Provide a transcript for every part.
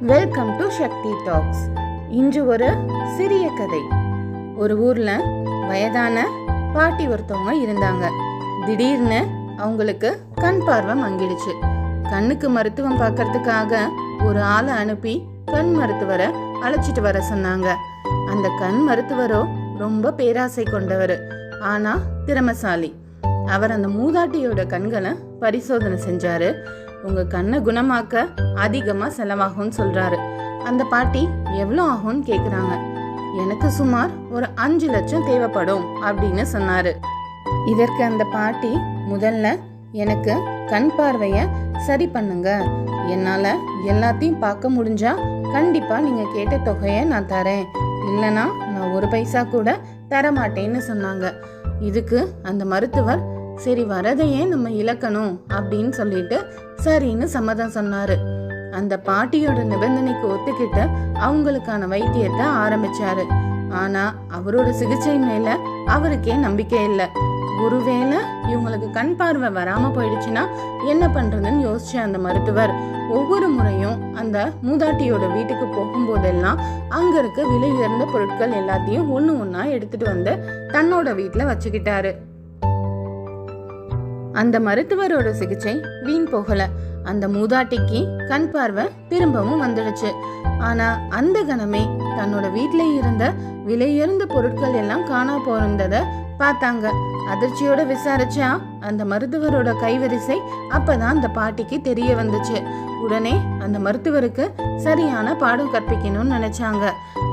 Welcome to Sakthi tax இன்று ஒரு சிறிய கதை. ஒரு ஊர்ல வயதான பாட்டி ஒருத்தவங்க இருந்தாங்க. திடீர்னு அவங்களுக்கு கண் பார்வை மங்கிடுச்சு. கண்ணுக்கு மருத்துவம் பார்க்கறதுக்காக ஒரு ஆளை அனுப்பி கண் மருத்துவரை அழைச்சிட்டு வர சொன்னாங்க. அந்த கண் மருத்துவரோ ரொம்ப பேராசை கொண்டவர். ஆனா திறமசாலி. அவர் அந்த மூதாட்டியோட கண்களை பரிசோதனை செஞ்சாரு. உங்க கண்ணை குணமாக்க அதிகமா செலவாகும்னு சொல்றாரு. அந்த பாட்டி எவ்வளோ ஆகும்னு கேக்குறாங்க. எனக்கு சுமார் ஒரு அஞ்சு லட்சம் தேவைப்படும் அப்படின்னு சொன்னாரு. இதற்கு அந்த பாட்டி முதல்ல எனக்கு கண் பார்வைய சரி பண்ணுங்க. என்னால எல்லாத்தையும் பார்க்க முடிஞ்சா கண்டிப்பா நீங்க கேட்ட தொகையை நான் தரேன். இல்லைன்னா நான் ஒரு பைசா கூட தர மாட்டேன்னு சொன்னாங்க. இதுக்கு அந்த மருத்துவர் சரி வரதையே நம்ம இழக்கணும் அப்படின்னு சொல்லிட்டு சரின்னு சம்மதம் சொன்னாரு. அந்த பாட்டியோட நிபந்தனைக்கு ஒத்துக்கிட்டு அவங்களுக்கான வைத்தியத்தை ஆரம்பிச்சாரு. ஆனா அவரோட சிகிச்சை மேல அவருக்கே நம்பிக்கை இல்லை. ஒருவேளை இவங்களுக்கு கண் பார்வை வராம போயிடுச்சுன்னா என்ன பண்றதுன்னு யோசிச்ச அந்த மருத்துவர் ஒவ்வொரு முறையும் அந்த மூதாட்டியோட வீட்டுக்கு போகும்போதெல்லாம் அங்க இருக்க விலை உயர்ந்த பொருட்கள் எல்லாத்தையும் ஒன்று ஒன்றா எடுத்துட்டு வந்து தன்னோட வீட்டில் வச்சுக்கிட்டாரு. அந்த மருத்துவரோட சிகிச்சை வீண் போகல. அந்த மூதாட்டிக்கு கண் பார்வை திரும்பவும் வந்துடுச்சு. ஆனா அந்த கணமே தன்னோட வீட்டில இருந்த விலையுயர்ந்த பொருட்கள் எல்லாம் காணா போயிருந்தத பார்த்தாங்க. அதிர்ச்சியோட விசாரிச்சா அந்த மருத்துவரோட கைவரிசை அப்பதான் அந்த பாட்டிக்கு தெரிய வந்துச்சு. உடனே அந்த மருத்துவருக்கு சரியான பாடம் கற்பிக்கணும்னு நினைச்சாங்க.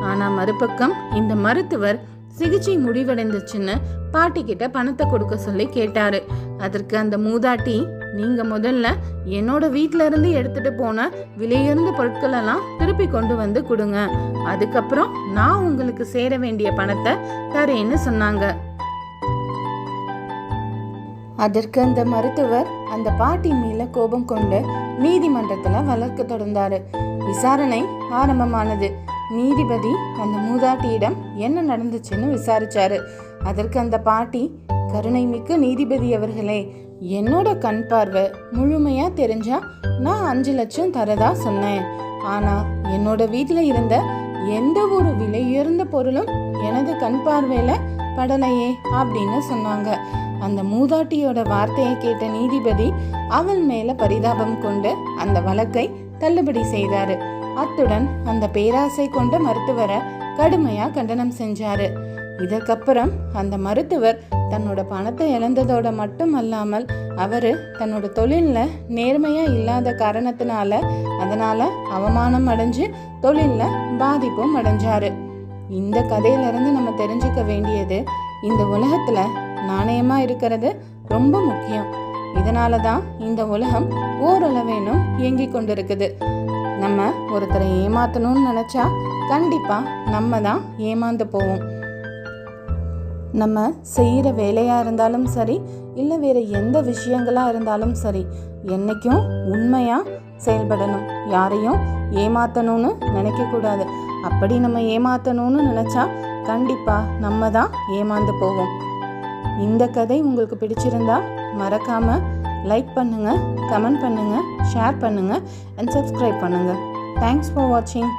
ஆனா மறுபக்கம் இந்த மருத்துவர் சிகிச்சை முடிவடைந்துச்சுன்னு பாட்டி கிட்ட பணத்தை கொடுக்க சொல்லி கேட்டாரு. அதற்கு அந்த மூதாட்டி நீங்க முதல்ல என்னோட வீட்ல இருந்து எடுத்துட்டு போன விலையுறந்த பொருட்கள் எல்லாம் திருப்பி கொண்டு வந்து கொடுங்க. அதுக்கப்புறம் நான் உங்களுக்கு சேர வேண்டிய பணத்தை தரேன்னு சொன்னாங்க. அதற்கு அந்த மருத்துவர் அந்த பாட்டி மேல கோபம் கொண்டு நீதிமன்றத்துல வளர்க்க தொடர்ந்தாரு. விசாரணை ஆரம்பமானது. நீதிபதி அந்த மூதாட்டியிடம் என்ன நடந்துச்சுன்னு விசாரிச்சாரு. அதற்கு அந்த பாட்டி கருணை மிக்க நீதிபதி அவர்களே என்னோட கண் பார்வை முழுமையா தெரிஞ்சா நான் அஞ்சு லட்சம் தரதா சொன்னேன். ஆனா என்னோட வீட்டில் இருந்த எந்த ஒரு விலையுயர்ந்த பொருளும் எனது கண் பார்வையில படலையே அப்படின்னு சொன்னாங்க. அந்த மூதாட்டியோட வார்த்தையை கேட்ட நீதிபதி அவள் மேல பரிதாபம் கொண்டு அந்த வழக்கை தள்ளுபடி செய்தாரு. அத்துடன் அந்த பேராசை கொண்ட மருத்துவரை கடுமையா கண்டனம் செஞ்சாரு. இதற்கப்புறம் அந்த மருத்துவர் தன்னோட பணத்தை இழந்ததோட மட்டும் அல்லாமல் அவர் தன்னோட தொழிலில் நேர்மையாக இல்லாத காரணத்தினால அதனால் அவமானம் அடைஞ்சு தொழிலில் பாதிப்பும் அடைஞ்சாரு. இந்த கதையிலிருந்து நம்ம தெரிஞ்சுக்க வேண்டியது இந்த உலகத்தில் நாணயமாக இருக்கிறது ரொம்ப முக்கியம். இதனால தான் இந்த உலகம் ஓரளவேனும் இயங்கி கொண்டிருக்குது. நம்ம ஒருத்தரை ஏமாத்தணும்னு நினச்சா கண்டிப்பாக நம்ம தான் ஏமாந்து போவோம். நம்ம செய்கிற வேலையாக இருந்தாலும் சரி இல்லை வேறு எந்த விஷயங்களாக இருந்தாலும் சரி என்றைக்கும் உண்மையாக செயல்படணும். யாரையும் ஏமாற்றணும்னு நினைக்கக்கூடாது அப்படி நம்ம ஏமாற்றணும்னு நினச்சா கண்டிப்பாக நம்ம தான் ஏமாந்து போவோம். இந்த கதை உங்களுக்கு பிடிச்சிருந்தா மறக்காமல் லைக் பண்ணுங்கள் கமெண்ட் பண்ணுங்கள் ஷேர் பண்ணுங்கள் அண்ட் சப்ஸ்கிரைப் பண்ணுங்கள் தேங்க்ஸ் ஃபார் வாட்சிங்